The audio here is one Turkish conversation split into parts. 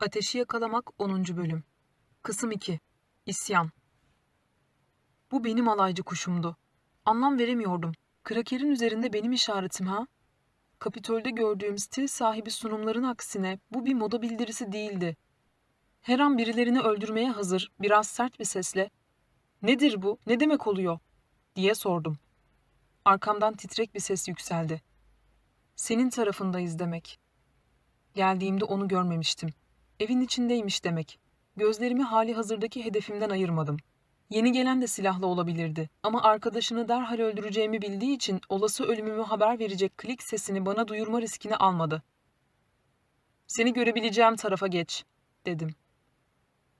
Ateşi Yakalamak 10. Bölüm Kısım 2 İsyan Bu benim alaycı kuşumdu. Anlam veremiyordum. Kraker'in üzerinde benim işaretim ha? Kapitol'de gördüğüm stil sahibi sunumların aksine bu bir moda bildirisi değildi. Her an birilerini öldürmeye hazır, biraz sert bir sesle ''Nedir bu, ne demek oluyor?'' diye sordum. Arkamdan titrek bir ses yükseldi. ''Senin tarafındayız demek.'' Geldiğimde onu görmemiştim. Evin içindeymiş demek. Gözlerimi hali hazırdaki hedefimden ayırmadım. Yeni gelen de silahlı olabilirdi ama arkadaşını derhal öldüreceğimi bildiği için olası ölümümü haber verecek klik sesini bana duyurma riskini almadı. Seni görebileceğim tarafa geç, dedim.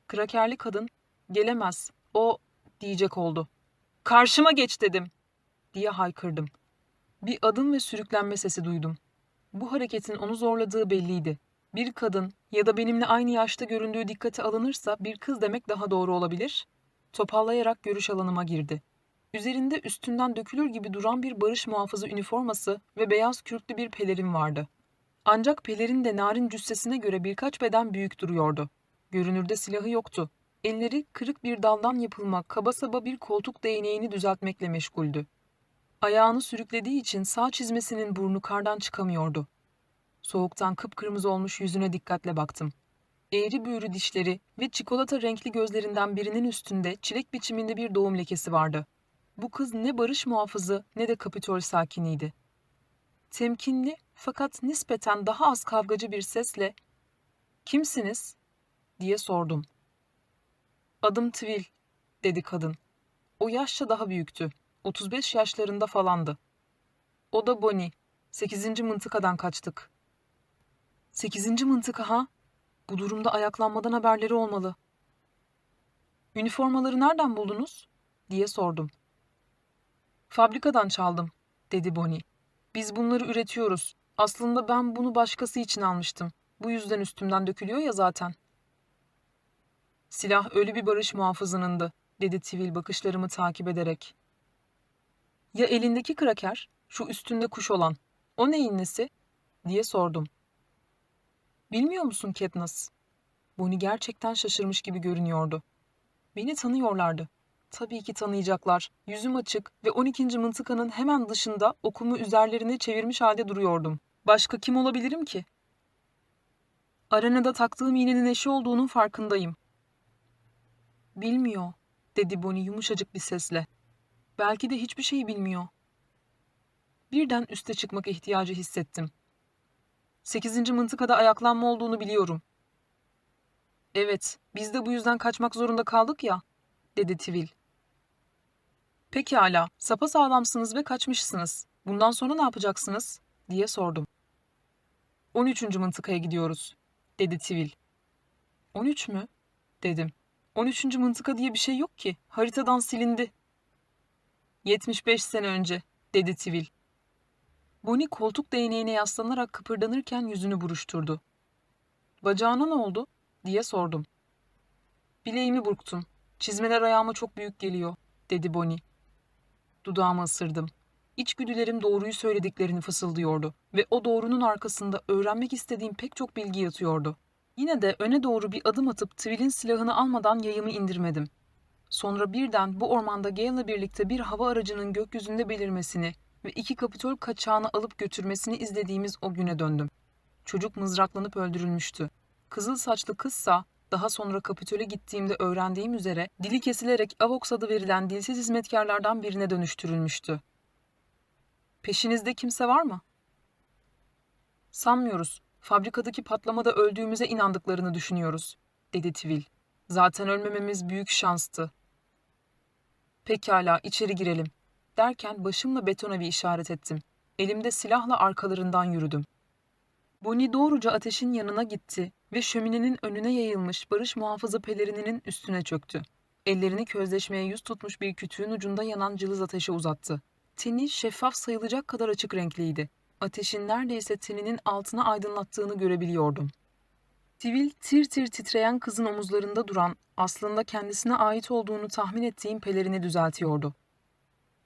Krakerli kadın, gelemez, o, diyecek oldu. Karşıma geç dedim, diye haykırdım. Bir adım ve sürüklenme sesi duydum. Bu hareketin onu zorladığı belliydi. Bir kadın ya da benimle aynı yaşta göründüğü dikkate alınırsa bir kız demek daha doğru olabilir. Topallayarak görüş alanıma girdi. Üzerinde üstünden dökülür gibi duran bir barış muhafızı üniforması ve beyaz kürklü bir pelerin vardı. Ancak pelerin de narin cüssesine göre birkaç beden büyük duruyordu. Görünürde silahı yoktu. Elleri kırık bir daldan yapılma kaba saba bir koltuk değneğini düzeltmekle meşguldü. Ayağını sürüklediği için sağ çizmesinin burnu kardan çıkamıyordu. Soğuktan kıpkırmızı olmuş yüzüne dikkatle baktım. Eğri büğrü dişleri ve çikolata renkli gözlerinden birinin üstünde çilek biçiminde bir doğum lekesi vardı. Bu kız ne barış muhafızı ne de kapitol sakiniydi. Temkinli fakat nispeten daha az kavgacı bir sesle ''Kimsiniz?'' diye sordum. ''Adım Tvil'' dedi kadın. O yaşça daha büyüktü. 35 yaşlarında falandı. O da Bonnie. 8. mıntıkadan kaçtık. 8. mıntıka ha? Bu durumda ayaklanmadan haberleri olmalı. Üniformaları nereden buldunuz? diye sordum. Fabrikadan çaldım, dedi Bonnie. Biz bunları üretiyoruz. Aslında ben bunu başkası için almıştım. Bu yüzden üstümden dökülüyor ya zaten. Silah ölü bir barış muhafızınındı, dedi Tivil bakışlarımı takip ederek. Ya elindeki kraker, şu üstünde kuş olan, o neyin nesi? diye sordum. Bilmiyor musun Katniss? Bonnie gerçekten şaşırmış gibi görünüyordu. Beni tanıyorlardı. Tabii ki tanıyacaklar. Yüzüm açık ve 12. mıntıkanın hemen dışında okumu üzerlerine çevirmiş halde duruyordum. Başka kim olabilirim ki? Arenada taktığım iğnenin eşi olduğunun farkındayım. Bilmiyor, dedi Bonnie yumuşacık bir sesle. Belki de hiçbir şeyi bilmiyor. Birden üste çıkmak ihtiyacı hissettim. Sekizinci mıntıkada ayaklanma olduğunu biliyorum. Evet, biz de bu yüzden kaçmak zorunda kaldık ya, dedi Tivil. Pekala, sapa sağlamsınız ve kaçmışsınız. Bundan sonra ne yapacaksınız? diye sordum. 13. mıntıkaya gidiyoruz, dedi Tivil. 13 mü? dedim. 13. mıntıka diye bir şey yok ki. Haritadan silindi. 75 sene önce, dedi Tivil. Bonnie koltuk değneğine yaslanarak kıpırdanırken yüzünü buruşturdu. Bacağına ne oldu? diye sordum. Bileğimi burktum. Çizmeler ayağıma çok büyük geliyor, dedi Bonnie. Dudağımı ısırdım. İçgüdülerim doğruyu söylediklerini fısıldıyordu ve o doğrunun arkasında öğrenmek istediğim pek çok bilgi yatıyordu. Yine de öne doğru bir adım atıp Twill'in silahını almadan yayımı indirmedim. Sonra birden bu ormanda Gale'la birlikte bir hava aracının gökyüzünde belirmesini ve iki kapitol kaçağını alıp götürmesini izlediğimiz o güne döndüm. Çocuk mızraklanıp öldürülmüştü. Kızıl saçlı kızsa daha sonra kapitole gittiğimde öğrendiğim üzere dili kesilerek Avox adı verilen dilsiz hizmetkarlardan birine dönüştürülmüştü. Peşinizde kimse var mı? Sanmıyoruz. Fabrikadaki patlamada öldüğümüze inandıklarını düşünüyoruz, dedi Tvil. Zaten ölmememiz büyük şanstı. Pekala, içeri girelim. Derken başımla betona bir işaret ettim. Elimde silahla arkalarından yürüdüm. Bonnie doğruca ateşin yanına gitti ve şöminenin önüne yayılmış barış muhafızı pelerininin üstüne çöktü. Ellerini közleşmeye yüz tutmuş bir kütüğün ucunda yanan cılız ateşe uzattı. Teni şeffaf sayılacak kadar açık renkliydi. Ateşin neredeyse teninin altına aydınlattığını görebiliyordum. Tivil tir tir titreyen kızın omuzlarında duran, aslında kendisine ait olduğunu tahmin ettiğim pelerini düzeltiyordu.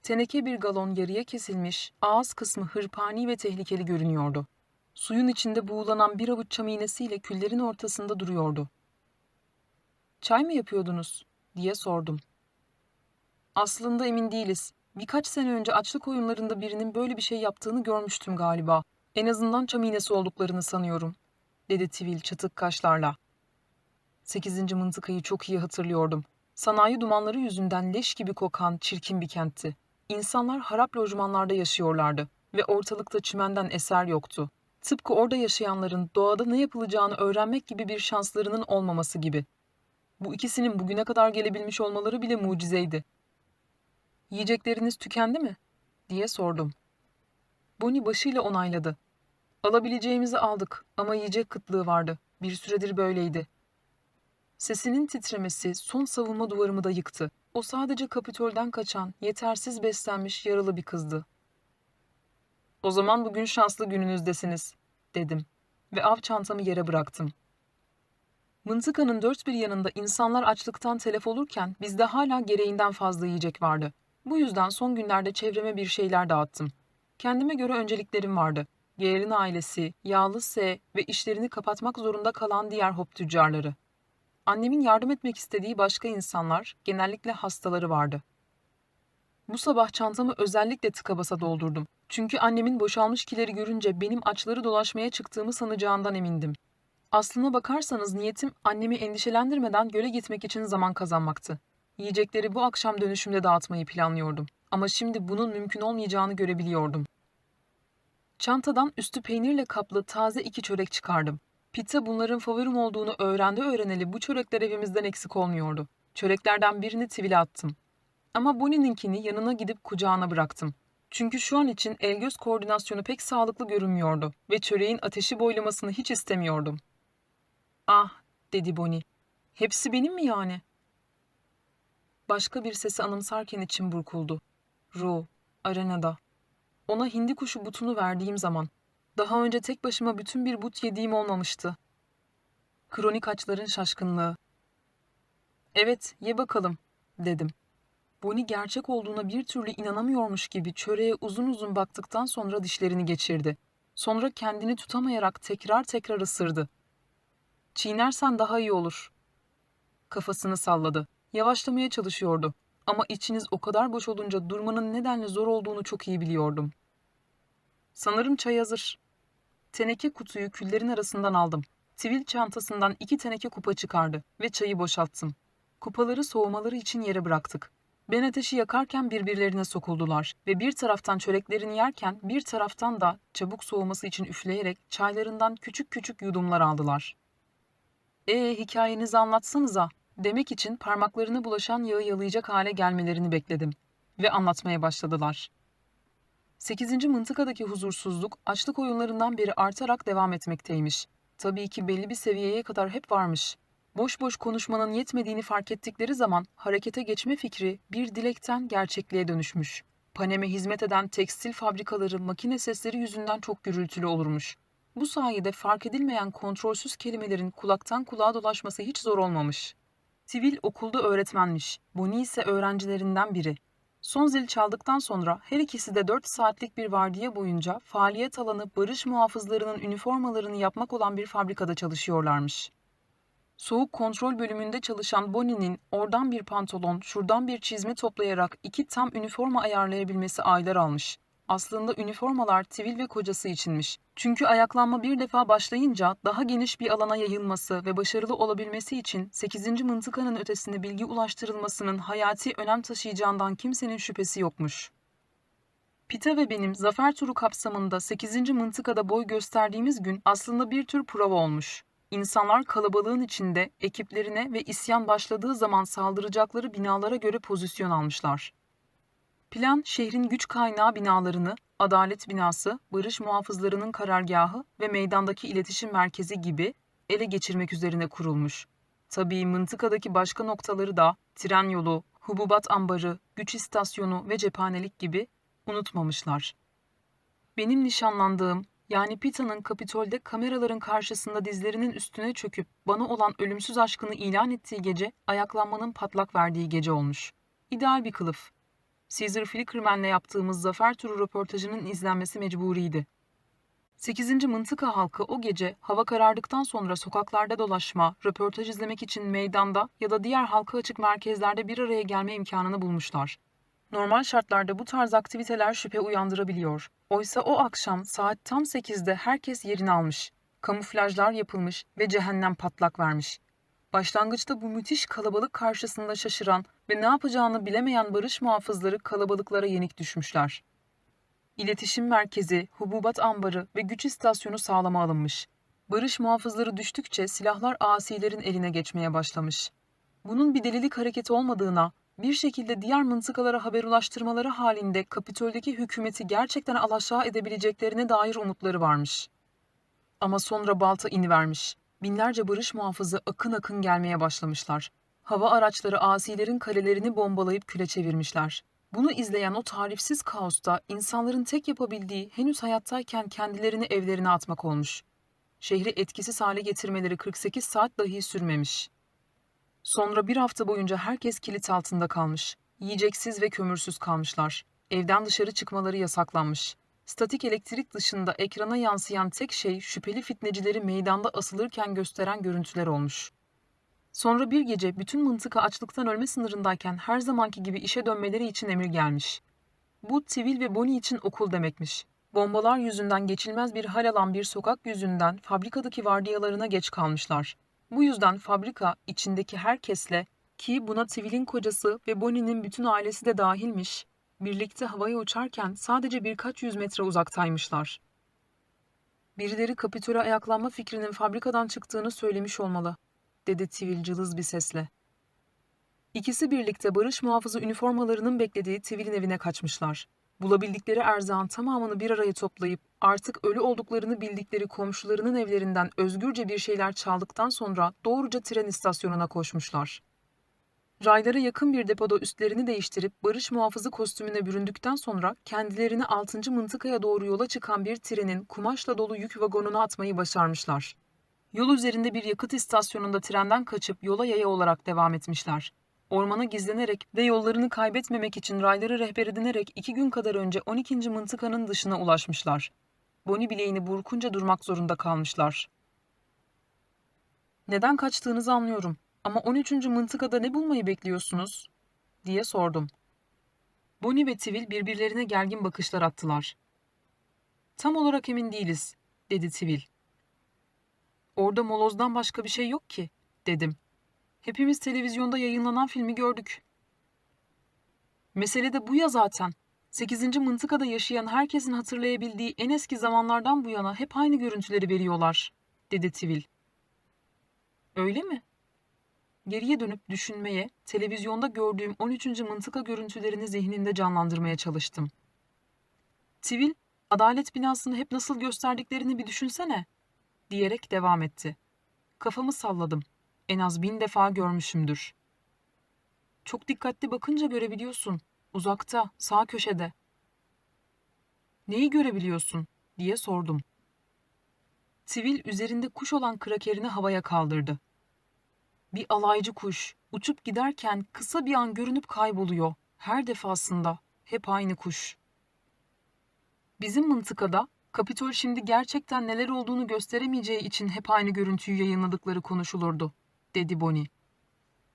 Teneke bir galon yarıya kesilmiş, ağız kısmı hırpani ve tehlikeli görünüyordu. Suyun içinde buğulanan bir avuç çam iğnesiyle küllerin ortasında duruyordu. Çay mı yapıyordunuz? diye sordum. Aslında emin değiliz. Birkaç sene önce açlık oyunlarında birinin böyle bir şey yaptığını görmüştüm galiba. En azından çam iğnesi olduklarını sanıyorum, dedi Tivil çatık kaşlarla. Sekizinci mıntıkayı çok iyi hatırlıyordum. Sanayi dumanları yüzünden leş gibi kokan çirkin bir kentti. İnsanlar harap lojmanlarda yaşıyorlardı ve ortalıkta çimenden eser yoktu. Tıpkı orada yaşayanların doğada ne yapılacağını öğrenmek gibi bir şanslarının olmaması gibi. Bu ikisinin bugüne kadar gelebilmiş olmaları bile mucizeydi. Yiyecekleriniz tükendi mi? diye sordum. Bonnie başıyla onayladı. Alabileceğimizi aldık ama yiyecek kıtlığı vardı. Bir süredir böyleydi. Sesinin titremesi son savunma duvarımı da yıktı. O sadece Kapitol'den kaçan, yetersiz beslenmiş yaralı bir kızdı. O zaman bugün şanslı gününüzdesiniz, dedim ve av çantamı yere bıraktım. Mıntıkanın dört bir yanında insanlar açlıktan telef olurken bizde hala gereğinden fazla yiyecek vardı. Bu yüzden son günlerde çevreme bir şeyler dağıttım. Kendime göre önceliklerim vardı. Geğer'in ailesi, Yağlı S ve işlerini kapatmak zorunda kalan diğer hop tüccarları. Annemin yardım etmek istediği başka insanlar, genellikle hastaları vardı. Bu sabah çantamı özellikle tıka basa doldurdum. Çünkü annemin boşalmış kileri görünce benim açları dolaşmaya çıktığımı sanacağından emindim. Aslına bakarsanız niyetim annemi endişelendirmeden göle gitmek için zaman kazanmaktı. Yiyecekleri bu akşam dönüşümde dağıtmayı planlıyordum. Ama şimdi bunun mümkün olmayacağını görebiliyordum. Çantadan üstü peynirle kaplı taze iki çörek çıkardım. Pizza bunların favorim olduğunu öğrendi öğreneli bu çörekler evimizden eksik olmuyordu. Çöreklerden birini Tivil'e attım. Ama Bonnie'ninkini yanına gidip kucağına bıraktım. Çünkü şu an için el-göz koordinasyonu pek sağlıklı görünmüyordu ve çöreğin ateşi boylamasını hiç istemiyordum. Ah, dedi Bonnie. Hepsi benim mi yani? Başka bir sesi anımsarken içim burkuldu. Ru, arenada. Ona hindi kuşu butunu verdiğim zaman. Daha önce tek başıma bütün bir but yediğim olmamıştı. Kronik açların şaşkınlığı. Evet, ye bakalım, dedim. Bonnie gerçek olduğuna bir türlü inanamıyormuş gibi çöreğe uzun uzun baktıktan sonra dişlerini geçirdi. Sonra kendini tutamayarak tekrar tekrar ısırdı. Çiğnersen daha iyi olur. Kafasını salladı. Yavaşlamaya çalışıyordu. Ama içiniz o kadar boş olunca durmanın nedenle zor olduğunu çok iyi biliyordum. Sanırım çay hazır. Teneke kutuyu küllerin arasından aldım. Tivil çantasından iki teneke kupa çıkardı ve çayı boşalttım. Kupaları soğumaları için yere bıraktık. Ben ateşi yakarken birbirlerine sokuldular ve bir taraftan çöreklerini yerken bir taraftan da çabuk soğuması için üfleyerek çaylarından küçük küçük yudumlar aldılar. ''Ee hikayenizi anlatsanıza.'' demek için parmaklarını bulaşan yağı yalayacak hale gelmelerini bekledim ve anlatmaya başladılar. 8. mıntıkadaki huzursuzluk açlık oyunlarından beri artarak devam etmekteymiş. Tabii ki belli bir seviyeye kadar hep varmış. Boş boş konuşmanın yetmediğini fark ettikleri zaman harekete geçme fikri bir dilekten gerçekliğe dönüşmüş. Panem'e hizmet eden tekstil fabrikaları makine sesleri yüzünden çok gürültülü olurmuş. Bu sayede fark edilmeyen kontrolsüz kelimelerin kulaktan kulağa dolaşması hiç zor olmamış. Sivil okulda öğretmenmiş. Bonnie ise öğrencilerinden biri. Son zil çaldıktan sonra her ikisi de 4 saatlik bir vardiya boyunca faaliyet alanı barış muhafızlarının üniformalarını yapmak olan bir fabrikada çalışıyorlarmış. Soğuk kontrol bölümünde çalışan Bonnie'nin oradan bir pantolon, şuradan bir çizme toplayarak iki tam üniforma ayarlayabilmesi aylar almış. Aslında üniformalar Tivil ve kocası içinmiş. Çünkü ayaklanma bir defa başlayınca daha geniş bir alana yayılması ve başarılı olabilmesi için 8. mıntıkanın ötesine bilgi ulaştırılmasının hayati önem taşıyacağından kimsenin şüphesi yokmuş. Pita ve benim zafer turu kapsamında 8. mıntıkada boy gösterdiğimiz gün aslında bir tür prova olmuş. İnsanlar kalabalığın içinde ekiplerine ve isyan başladığı zaman saldıracakları binalara göre pozisyon almışlar. Plan şehrin güç kaynağı binalarını, adalet binası, barış muhafızlarının karargahı ve meydandaki iletişim merkezi gibi ele geçirmek üzerine kurulmuş. Tabii mıntıkadaki başka noktaları da tren yolu, hububat ambarı, güç istasyonu ve cephanelik gibi unutmamışlar. Benim nişanlandığım yani Pita'nın Kapitol'de kameraların karşısında dizlerinin üstüne çöküp bana olan ölümsüz aşkını ilan ettiği gece ayaklanmanın patlak verdiği gece olmuş. İdeal bir kılıf. Caesar Flickerman'le yaptığımız zafer turu röportajının izlenmesi mecburiydi. 8. mıntıka halkı o gece hava karardıktan sonra sokaklarda dolaşma, röportaj izlemek için meydanda ya da diğer halka açık merkezlerde bir araya gelme imkanını bulmuşlar. Normal şartlarda bu tarz aktiviteler şüphe uyandırabiliyor. Oysa o akşam saat tam 8'de herkes yerini almış. Kamuflajlar yapılmış ve cehennem patlak vermiş. Başlangıçta bu müthiş kalabalık karşısında şaşıran ve ne yapacağını bilemeyen barış muhafızları kalabalıklara yenik düşmüşler. İletişim merkezi, hububat ambarı ve güç istasyonu sağlama alınmış. Barış muhafızları düştükçe silahlar asilerin eline geçmeye başlamış. Bunun bir delilik hareketi olmadığına, bir şekilde diğer mıntıkalara haber ulaştırmaları halinde Kapitol'deki hükümeti gerçekten alaşağı edebileceklerine dair umutları varmış. Ama sonra balta inivermiş. Binlerce barış muhafızı akın akın gelmeye başlamışlar. Hava araçları asilerin kalelerini bombalayıp küle çevirmişler. Bunu izleyen o tarifsiz kaosta insanların tek yapabildiği henüz hayattayken kendilerini evlerine atmak olmuş. Şehri etkisiz hale getirmeleri 48 saat dahi sürmemiş. Sonra bir hafta boyunca herkes kilit altında kalmış. Yiyeceksiz ve kömürsüz kalmışlar. Evden dışarı çıkmaları yasaklanmış. Statik elektrik dışında ekrana yansıyan tek şey şüpheli fitnecileri meydanda asılırken gösteren görüntüler olmuş. Sonra bir gece bütün mıntıka açlıktan ölme sınırındayken her zamanki gibi işe dönmeleri için emir gelmiş. Bu Tivil ve Bonnie için okul demekmiş. Bombalar yüzünden geçilmez bir hal alan bir sokak yüzünden fabrikadaki vardiyalarına geç kalmışlar. Bu yüzden fabrika içindeki herkesle ki buna Tivil'in kocası ve Bonnie'nin bütün ailesi de dahilmiş, birlikte havaya uçarken sadece birkaç yüz metre uzaktaymışlar. Birileri Kapitol'e ayaklanma fikrinin fabrikadan çıktığını söylemiş olmalı, dedi Tivil cılız bir sesle. İkisi birlikte barış muhafızı üniformalarının beklediği Tivil'in evine kaçmışlar. Bulabildikleri erzağın tamamını bir araya toplayıp artık ölü olduklarını bildikleri komşularının evlerinden özgürce bir şeyler çaldıktan sonra doğruca tren istasyonuna koşmuşlar. Raylara yakın bir depoda üstlerini değiştirip barış muhafızı kostümüne büründükten sonra kendilerini 6. mıntıkaya doğru yola çıkan bir trenin kumaşla dolu yük vagonuna atmayı başarmışlar. Yol üzerinde bir yakıt istasyonunda trenden kaçıp yola yaya olarak devam etmişler. Ormana gizlenerek ve yollarını kaybetmemek için rayları rehber edinerek iki gün kadar önce 12. mıntıkanın dışına ulaşmışlar. Boni bileğini burkunca durmak zorunda kalmışlar. Neden kaçtığınızı anlıyorum ama 13. mıntıkada ne bulmayı bekliyorsunuz? diye sordum. Bonnie ve Tivil birbirlerine gergin bakışlar attılar. Tam olarak emin değiliz, dedi Tivil. Orada molozdan başka bir şey yok ki, dedim. Hepimiz televizyonda yayınlanan filmi gördük. Mesele de bu ya zaten. 8. mıntıkada yaşayan herkesin hatırlayabildiği en eski zamanlardan bu yana hep aynı görüntüleri veriyorlar, dedi Tivil. Öyle mi? Geriye dönüp düşünmeye, televizyonda gördüğüm 13. mıntıka görüntülerini zihninde canlandırmaya çalıştım. Tivil, adalet binasını hep nasıl gösterdiklerini bir düşünsene, diyerek devam etti. Kafamı salladım. En az bin defa görmüşümdür. Çok dikkatli bakınca görebiliyorsun. Uzakta, sağ köşede. Neyi görebiliyorsun? diye sordum. Sivil üzerinde kuş olan krakerini havaya kaldırdı. Bir alaycı kuş uçup giderken kısa bir an görünüp kayboluyor. Her defasında hep aynı kuş. Bizim mıntıkada Kapitol şimdi gerçekten neler olduğunu gösteremeyeceği için hep aynı görüntüyü yayınladıkları konuşulurdu, dedi Bonnie.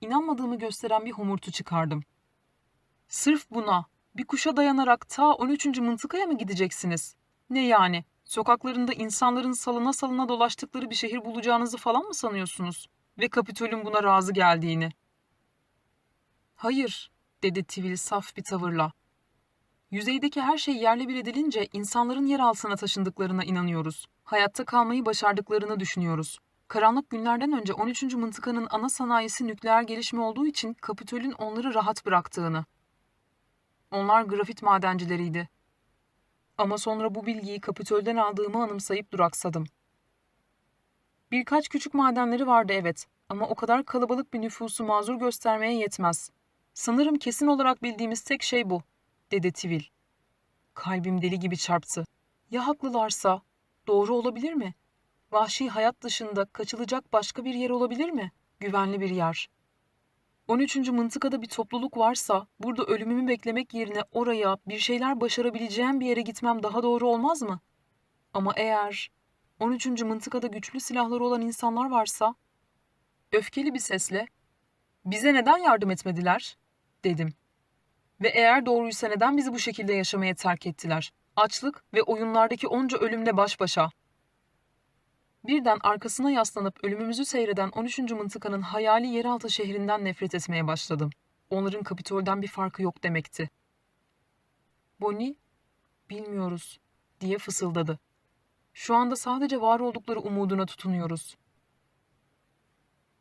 İnanmadığımı gösteren bir homurtu çıkardım. Sırf buna, bir kuşa dayanarak ta 13. mıntıkaya mı gideceksiniz? Ne yani? Sokaklarında insanların salına salına dolaştıkları bir şehir bulacağınızı falan mı sanıyorsunuz? Ve Kapitol'ün buna razı geldiğini. Hayır, dedi Tivil saf bir tavırla. Yüzeydeki her şey yerle bir edilince insanların yer altına taşındıklarına inanıyoruz. Hayatta kalmayı başardıklarını düşünüyoruz. Karanlık günlerden önce 13. mıntıkanın ana sanayisi nükleer gelişme olduğu için Kapitol'ün onları rahat bıraktığını. Onlar grafit madencileriydi. Ama sonra bu bilgiyi Kapitol'den aldığımı anımsayıp duraksadım. Birkaç küçük madenleri vardı evet ama o kadar kalabalık bir nüfusu mazur göstermeye yetmez. Sanırım kesin olarak bildiğimiz tek şey bu, dedi Tivil. Kalbim deli gibi çarptı. Ya haklılarsa? Doğru olabilir mi? Vahşi hayat dışında kaçılacak başka bir yer olabilir mi? Güvenli bir yer. 13. mıntıkada bir topluluk varsa burada ölümümü beklemek yerine oraya bir şeyler başarabileceğim bir yere gitmem daha doğru olmaz mı? Ama eğer 13. mıntıkada güçlü silahları olan insanlar varsa öfkeli bir sesle bize neden yardım etmediler dedim. Ve eğer doğruysa neden bizi bu şekilde yaşamaya terk ettiler? Açlık ve oyunlardaki onca ölümle baş başa. Birden arkasına yaslanıp ölümümüzü seyreden 13. mıntıkanın hayali yeraltı şehrinden nefret etmeye başladım. Onların Kapitol'den bir farkı yok demekti. Bonnie, bilmiyoruz diye fısıldadı. Şu anda sadece var oldukları umuduna tutunuyoruz.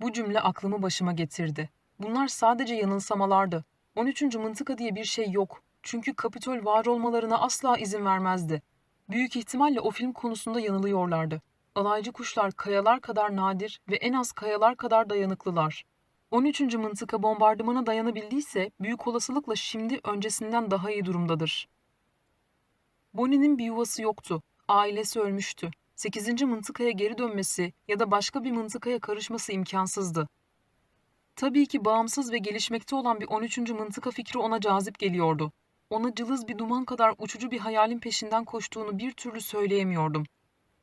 Bu cümle aklımı başıma getirdi. Bunlar sadece yanılsamalardı. 13. mıntıka diye bir şey yok. Çünkü Kapitol var olmalarına asla izin vermezdi. Büyük ihtimalle o film konusunda yanılıyorlardı. Alaycı kuşlar kayalar kadar nadir ve en az kayalar kadar dayanıklılar. 13. mıntıka bombardımana dayanabildiyse büyük olasılıkla şimdi öncesinden daha iyi durumdadır. Bonnie'nin bir yuvası yoktu. Ailesi ölmüştü. 8. mıntıkaya geri dönmesi ya da başka bir mıntıkaya karışması imkansızdı. Tabii ki bağımsız ve gelişmekte olan bir 13. mıntıka fikri ona cazip geliyordu. Ona cılız bir duman kadar uçucu bir hayalin peşinden koştuğunu bir türlü söyleyemiyordum.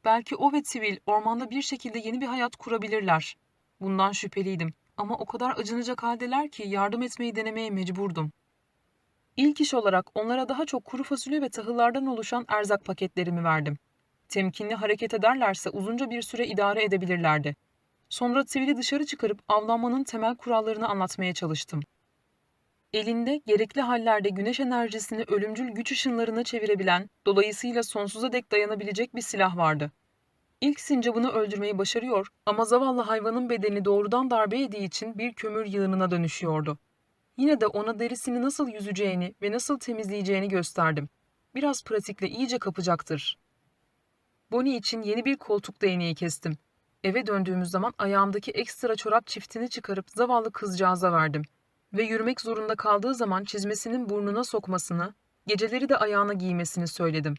Belki o ve Tivil ormanda bir şekilde yeni bir hayat kurabilirler. Bundan şüpheliydim ama o kadar acınacak haldeler ki yardım etmeyi denemeye mecburdum. İlk iş olarak onlara daha çok kuru fasulye ve tahıllardan oluşan erzak paketlerimi verdim. Temkinli hareket ederlerse uzunca bir süre idare edebilirlerdi. Sonra Tivil'i dışarı çıkarıp avlanmanın temel kurallarını anlatmaya çalıştım. Elinde gerekli hallerde güneş enerjisini ölümcül güç ışınlarına çevirebilen, dolayısıyla sonsuza dek dayanabilecek bir silah vardı. İlk sincabını öldürmeyi başarıyor ama zavallı hayvanın bedeni doğrudan darbe yediği için bir kömür yığınına dönüşüyordu. Yine de ona derisini nasıl yüzeceğini ve nasıl temizleyeceğini gösterdim. Biraz pratikle iyice kapacaktır. Bonnie için yeni bir koltuk değneği kestim. Eve döndüğümüz zaman ayağımdaki ekstra çorap çiftini çıkarıp zavallı kızcağıza verdim. Ve yürümek zorunda kaldığı zaman çizmesinin burnuna sokmasını, geceleri de ayağına giymesini söyledim.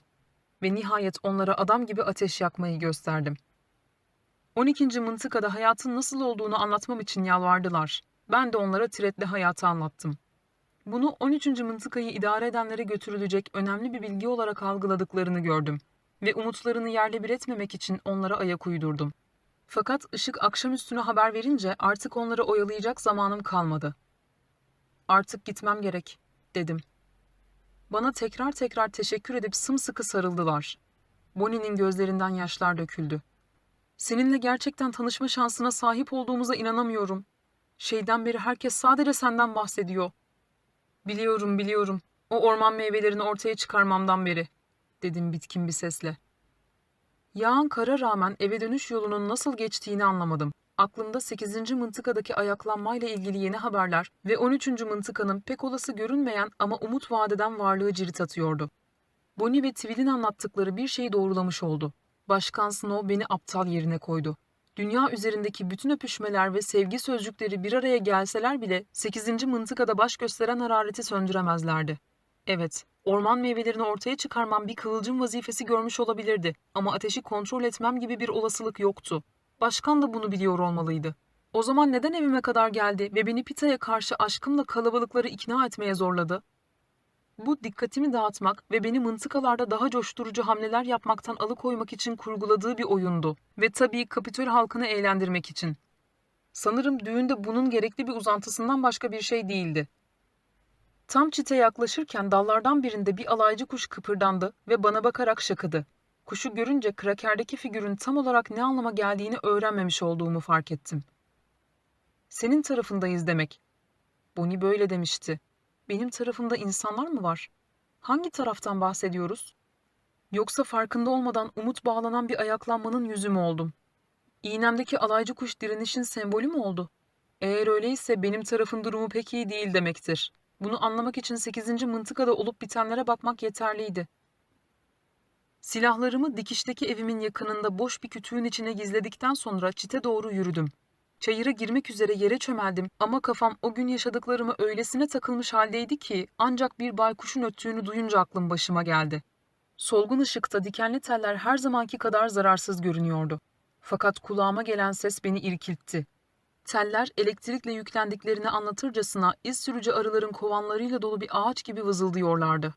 Ve nihayet onlara adam gibi ateş yakmayı gösterdim. 12. mıntıkada hayatın nasıl olduğunu anlatmam için yalvardılar. Ben de onlara Tiret'le hayatı anlattım. Bunu 13. mıntıkayı idare edenlere götürülecek önemli bir bilgi olarak algıladıklarını gördüm ve umutlarını yerle bir etmemek için onlara ayak uydurdum. Fakat ışık akşam üstüne haber verince artık onları oyalayacak zamanım kalmadı. Artık gitmem gerek, dedim. Bana tekrar tekrar teşekkür edip sımsıkı sarıldılar. Bonnie'nin gözlerinden yaşlar döküldü. Seninle gerçekten tanışma şansına sahip olduğumuza inanamıyorum. Şeyden beri herkes sadece senden bahsediyor. Biliyorum, biliyorum. O orman meyvelerini ortaya çıkarmamdan beri, dedim bitkin bir sesle. Yağan kara rağmen eve dönüş yolunun nasıl geçtiğini anlamadım. Aklımda 8. mıntıkadaki ayaklanmayla ilgili yeni haberler ve 13. mıntıkanın pek olası görünmeyen ama umut vadeden varlığı cirit atıyordu. Bonnie ve Tvil'in anlattıkları bir şeyi doğrulamış oldu. Başkan Snow beni aptal yerine koydu. Dünya üzerindeki bütün öpüşmeler ve sevgi sözcükleri bir araya gelseler bile 8. mıntıkada baş gösteren harareti söndüremezlerdi. Evet, orman meyvelerini ortaya çıkarmam bir kıvılcım vazifesi görmüş olabilirdi ama ateşi kontrol etmem gibi bir olasılık yoktu. Başkan da bunu biliyor olmalıydı. O zaman neden evime kadar geldi ve beni Pita'ya karşı aşkımla kalabalıkları ikna etmeye zorladı? Bu dikkatimi dağıtmak ve beni mıntıkalarda daha coşturucu hamleler yapmaktan alıkoymak için kurguladığı bir oyundu. Ve tabii Kapitol halkını eğlendirmek için. Sanırım düğünde bunun gerekli bir uzantısından başka bir şey değildi. Tam çite yaklaşırken dallardan birinde bir alaycı kuş kıpırdandı ve bana bakarak şakıdı. Kuşu görünce krakerdeki figürün tam olarak ne anlama geldiğini öğrenmemiş olduğumu fark ettim. Senin tarafındayız demek. Bonnie böyle demişti. Benim tarafımda insanlar mı var? Hangi taraftan bahsediyoruz? Yoksa farkında olmadan umut bağlanan bir ayaklanmanın yüzü mü oldum? İğnemdeki alaycı kuş direnişin sembolü mü oldu? Eğer öyleyse benim tarafın durumu pek iyi değil demektir. Bunu anlamak için 8. mıntıkada olup bitenlere bakmak yeterliydi. Silahlarımı dikişteki evimin yakınında boş bir kütüğün içine gizledikten sonra çite doğru yürüdüm. Çayıra girmek üzere yere çömeldim ama kafam o gün yaşadıklarımı öylesine takılmış haldeydi ki ancak bir baykuşun öttüğünü duyunca aklım başıma geldi. Solgun ışıkta dikenli teller her zamanki kadar zararsız görünüyordu. Fakat kulağıma gelen ses beni irkiltti. Teller elektrikle yüklendiklerini anlatırcasına iz sürücü arıların kovanlarıyla dolu bir ağaç gibi vızıldıyorlardı.